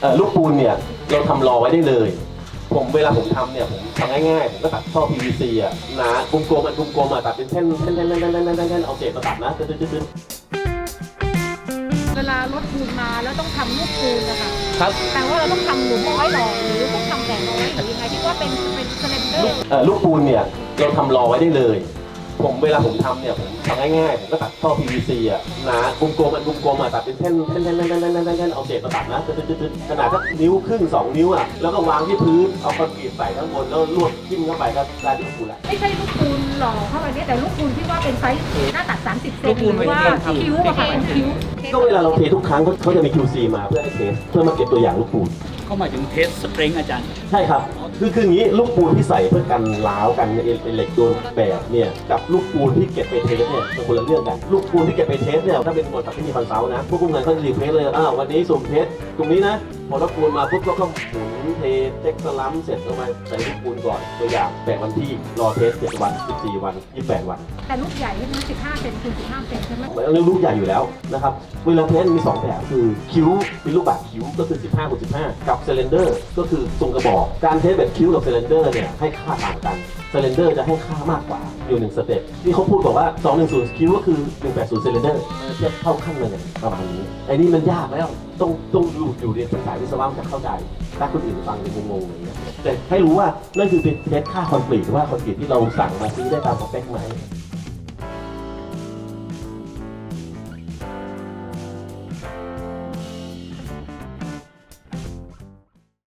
เอ่อลูกปูนเนี่ยเราทำรอไว้ได้เลย ผมเวลาผมทำเนี่ยผมทำง่ายๆผมก็ตัดท่อ PVC อะหนากลมๆมันกลมๆอะตัดเป็นเส้นเส้นๆๆๆๆๆเอาเศษมาตัดนะตึ๊ดๆเวลารถปูนมาแล้วต้องทำลูกปูนนะคะครับแต่ว่าเราต้องทำหลุมเอาไว้หล่อหรือต้องทำแบ่งเอาไว้หรือยังไงที่ว่าเป็นเป็นสเลนเดอร์เอ่อลูกปูนเนี่ยเราทำรอไว้ได้เลย ผมเวลาผมทำเนี่ยผมทำง่ายๆผมก็ตัดท่อ PVC อะหนากลมๆมันกลมๆอะตัดเป็นเส้นเส้นๆๆๆๆๆเอาเศษมาตัดนะตึ๊ดๆขนาดสักนิ้วครึ่งสองนิ้วอะแล้วก็วางที่พื้นเอาคอนกรีตใส่ข้างบนแล้วลวดจิ้มเข้าไปก็ได้เป็นลูกปูนล้วไม่ใช่ลูกปูนหล่อเข้าไปเนี่ยแต่ลูกปูนที่ว่าเป็นไซส์หน้าตัด 30เซนหรือว่านครับคิ้วอะค่ะเป็นคิ้วก็เวลาเราเททุกครั้งเขาเขาจะมี QC มาเพื่อให้เทสเพื่อมาเก็บตัวอย่างลูกปูน เขาหมายถึงเทสสปริงอาจารย์ ใช่ครับ คือคืออย่างนี้ลูกปูนที่ใส่เพื่อกันล้าวกันเป็นเหล็กโดนแบบเนี่ยกับลูกปูนที่เก็บไปเทสเนี่ยเป็นคนละเรื่องกัน ลูกปูนที่เก็บไปเทสเนี่ยถ้าเป็นบริษัทที่มีคอนซัลท์นะพวกกุ้งเงินเขาจะรีเควสเลยอ้าววันนี้สุ่มเทสตรงนี้นะพอลูกปูนมาปุ๊บก็ก็หมุนเทเช็คสลัมเสร็จลงมาใส่ลูกปูนก่อนตัวอย่างแบ่งวันที่รอเทส7วัน 14 วัน 28 วันแต่ลูกใหญ่ใช่ไหม15เซนคูณ15เซนใช่ไหมเรื่องลูกใหญ่อยู่แล้วนะครับเวลาเทสมี 2 แบบคือคิ้วเป็นรูปแบบคิ้วก็คือ 15คูณ15 กับเซเลนเดอร์ก็คือทรงกระบอก การเทสแบบคิ้วกับเซเลนเดอร์เนี่ยให้ค่าต่างกันเซเลนเดอร์จะให้ค่ามากกว่าอยู่หนึ่งสเต็ปที่เขาพูดบอกว่า 210คิ้วก็คือ 180เซเลนเดอร์เทียบเท่าขั้นเลยประมาณนี้ไอ้นี่มันยากแล้วต้องต้องอยู่อยู่เรียนสายวิศวะจะเข้าใจถ้าคนอื่นฟังจะงงๆอย่างเงี้ยแต่ให้รู้ว่านั่นคือเป็นเทสค่าคอนกรีตว่าคอนกรีตที่เราสั่งมาซื้อได้ตามสเปคไหม